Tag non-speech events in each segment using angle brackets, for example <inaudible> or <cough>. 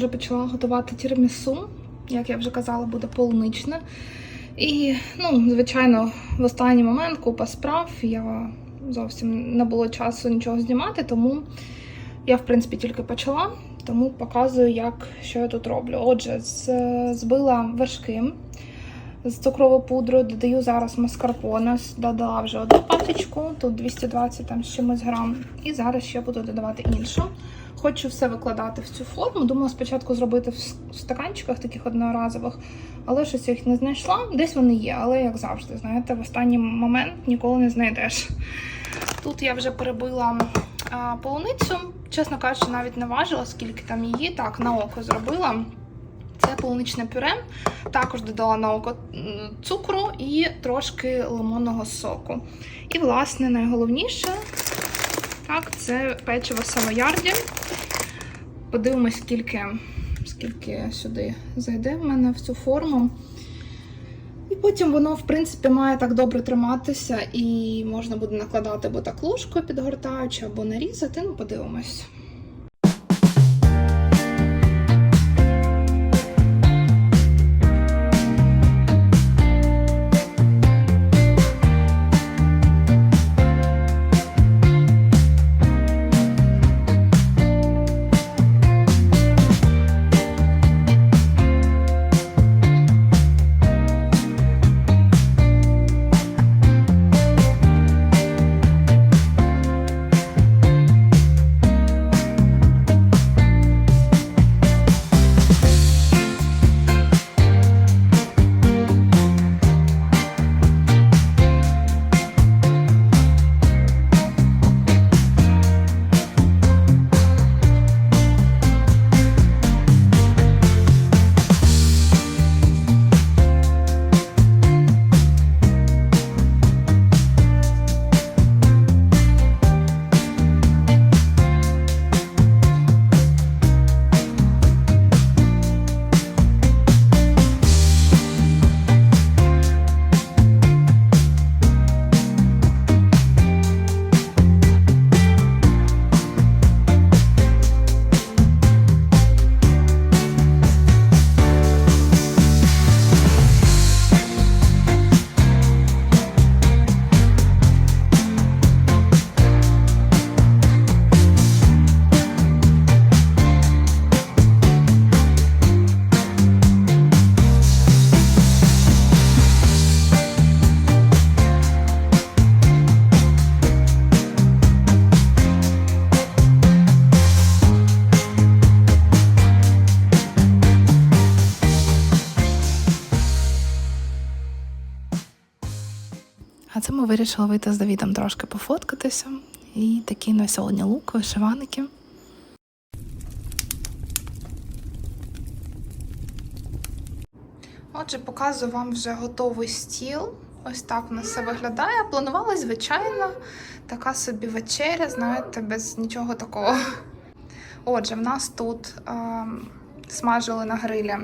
почала готувати тірамісу. Як я вже казала, буде полуничне. І, ну, звичайно, в останній момент купа справ. Я зовсім не було часу нічого знімати, тому я, в принципі, тільки почала, тому показую, як що я тут роблю. Отже, збила вершки з цукровою пудрою, додаю зараз маскарпоне, додала вже одну пачечку, тут 220 там з чимось грам. І зараз ще буду додавати іншу. Хочу все викладати в цю форму. Думала спочатку зробити в стаканчиках таких одноразових, але щось їх не знайшла. Десь вони є, але як завжди, знаєте, в останній момент ніколи не знайдеш. Тут я вже перебила а, полуницю. Чесно кажучи, навіть не важила, скільки там її. Так, на око зробила. Це полуничне пюре. Також додала на око цукру і трошки лимонного соку. І, власне, найголовніше так, це печиво савоярді. Подивимось, скільки, скільки сюди зайде в мене в цю форму. І потім воно, в принципі, має так добре триматися, і можна буде накладати або так ложкою підгортаючи, або нарізати. Ну, подивимось. А це ми вирішили вийти з Давідом трошки пофоткатися. І такі на сьогодні лук, вишиваники. Отже, показую вам вже готовий стіл. Ось так у все виглядає. Планувала, звичайно, така собі вечеря, знаєте, без нічого такого. Отже, в нас тут ем, смажили на грилі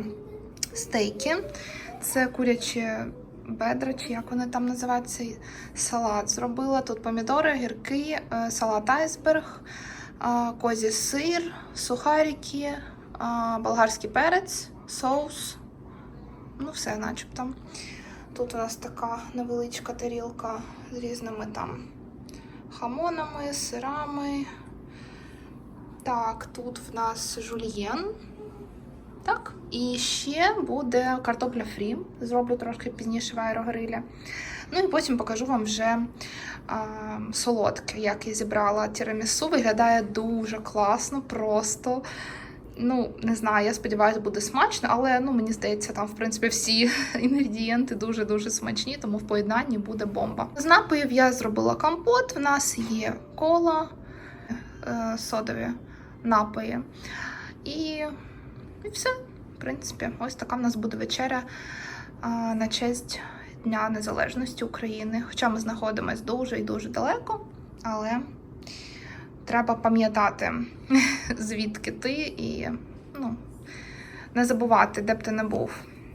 стейки. Це курячі бедра, чи як вони там називаються, салат зробила. Тут помідори, гірки, е, салат айсберг, е, козі сир, сухарики, е, болгарський перець, соус. Ну, все, начебто. Тут у нас така невеличка тарілка з різними там хамонами, сирами. Так, тут в нас жульєн. Так, і ще буде картопля фрі. Зроблю трошки пізніше в аерогрилі. Ну і потім покажу вам вже а, солодке, як я зібрала тірамісу. Виглядає дуже класно, просто. Ну, не знаю, я сподіваюся, буде смачно, але ну, мені здається, там, в принципі, всі <laughs> інгредієнти дуже-дуже смачні, тому в поєднанні буде бомба. З напоїв я зробила компот. В нас є кола, е, содові напої. І, і все. В принципі, ось така в нас буде вечеря а, на честь Дня Незалежності України. Хоча ми знаходимося дуже і дуже далеко, але треба пам'ятати, <laughs> звідки ти, і ну, не забувати, де б ти не був.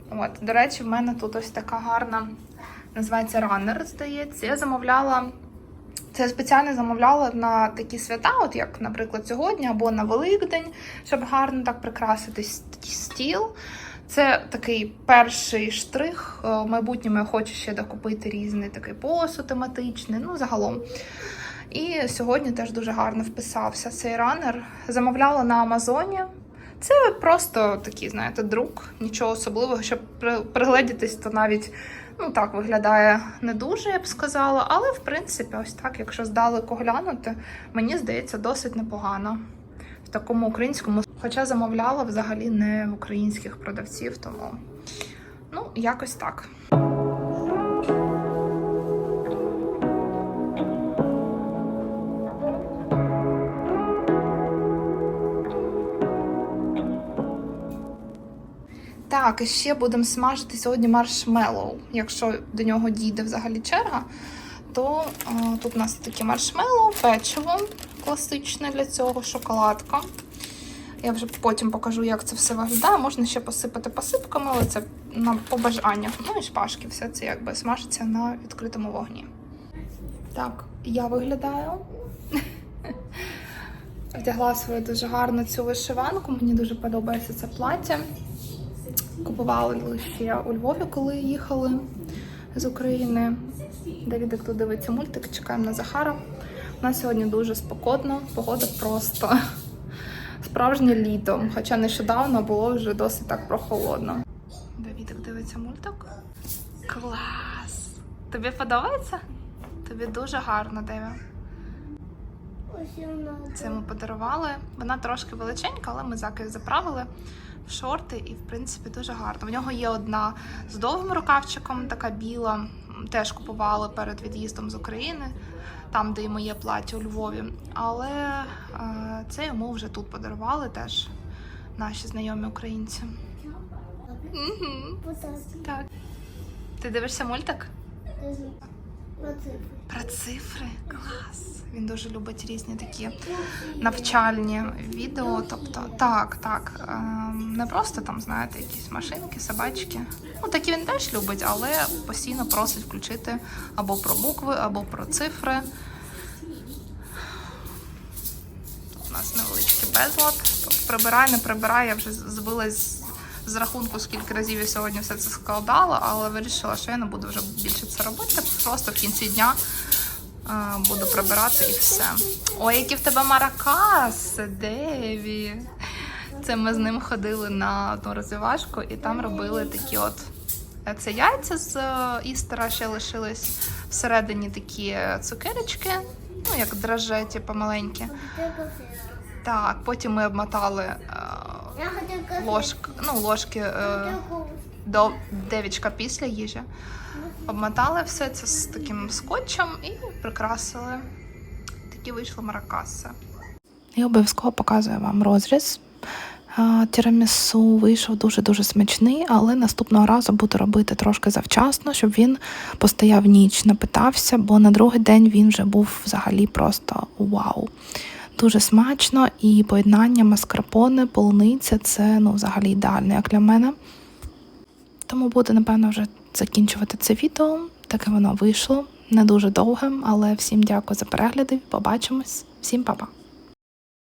От, до речі, в мене тут ось така гарна, називається раннер, здається. Я замовляла Це спеціально замовляла на такі свята, от як, наприклад, сьогодні або на Великдень, щоб гарно так прикрасити стіл. Це такий перший штрих. Е, В майбутньому я хочу ще докупити різний такий посуд тематичний, ну загалом. І сьогодні теж дуже гарно вписався цей ранер. Замовляла на Амазоні. Це просто такий, знаєте, друк, нічого особливого, щоб при- пригледітись, то навіть ну так виглядає не дуже, я б сказала. Але в принципі, ось так, якщо здалеку глянути, мені здається досить непогано в такому українському. Хоча замовляла взагалі не в українських продавців, тому ну якось так. Так, і ще будемо смажити сьогодні маршмеллоу. Якщо до нього дійде взагалі черга, то е, тут у нас такі маршмеллоу, печиво класичне для цього, шоколадка. Я вже потім покажу, як це все виглядає. Можна ще посипати посипками, але це на побажання. Ну і шпажки, все це якби смажиться на відкритому вогні. Так, я виглядаю. <laughs> Вдягла свою дуже гарну цю вишиванку. Мені дуже подобається це плаття. Купували ще у Львові, коли їхали з України. Давідик тут дивиться мультик, чекаємо на Захара. У нас сьогодні дуже спокійно, погода просто справжнє літо. Хоча нещодавно було вже досить так прохолодно. Давідик дивиться мультик. Клас! Тобі подобається? Тобі дуже гарно, Деві. Це ми подарували. Вона трошки величенька, але ми заки заправили шорти і, в принципі, дуже гарно. В нього є одна з довгим рукавчиком, така біла. Теж купували перед від'їздом з України, там, де і моє плаття у Львові. Але е, це йому вже тут подарували теж наші знайомі українці. Угу. Так. Ти дивишся мультик? Про цифри? Клас. Він дуже любить різні такі навчальні відео. Тобто, так, так. ем, Не просто там, знаєте, якісь машинки, собачки. Ну, такі він теж любить, але постійно просить включити або про букви, або про цифри. У нас невеличкий безлад. Тут прибирай, не прибирай, я вже збилась з рахунку, скільки разів я сьогодні все це складала, але вирішила, що я не буду вже більше це робити. Просто в кінці дня е, буду прибирати і все. Ой, які в тебе маракаси, Деві. Це ми з ним ходили на одну розвивашку і там робили такі от. е, Це яйця з е, істера ще лишились всередині такі цукерочки, ну як драже, типу маленькі. Так, потім ми обмотали ложк, ну, ложки е, до девічка після їжі. Обмотали все це з таким скотчем і прикрасили. Такі вийшли маракаси. І обов'язково показую вам розріз. А, Тірамісу вийшов дуже-дуже смачний, але наступного разу буду робити трошки завчасно, щоб він постояв ніч, напитався, бо на другий день він вже був взагалі просто вау. Дуже смачно і поєднання маскарпоне, полуниця це ну, взагалі ідеально, як для мене. Тому буду, напевно, вже закінчувати це відео. Таке воно вийшло. Не дуже довгим, але всім дякую за перегляди. Побачимось. Всім па-па.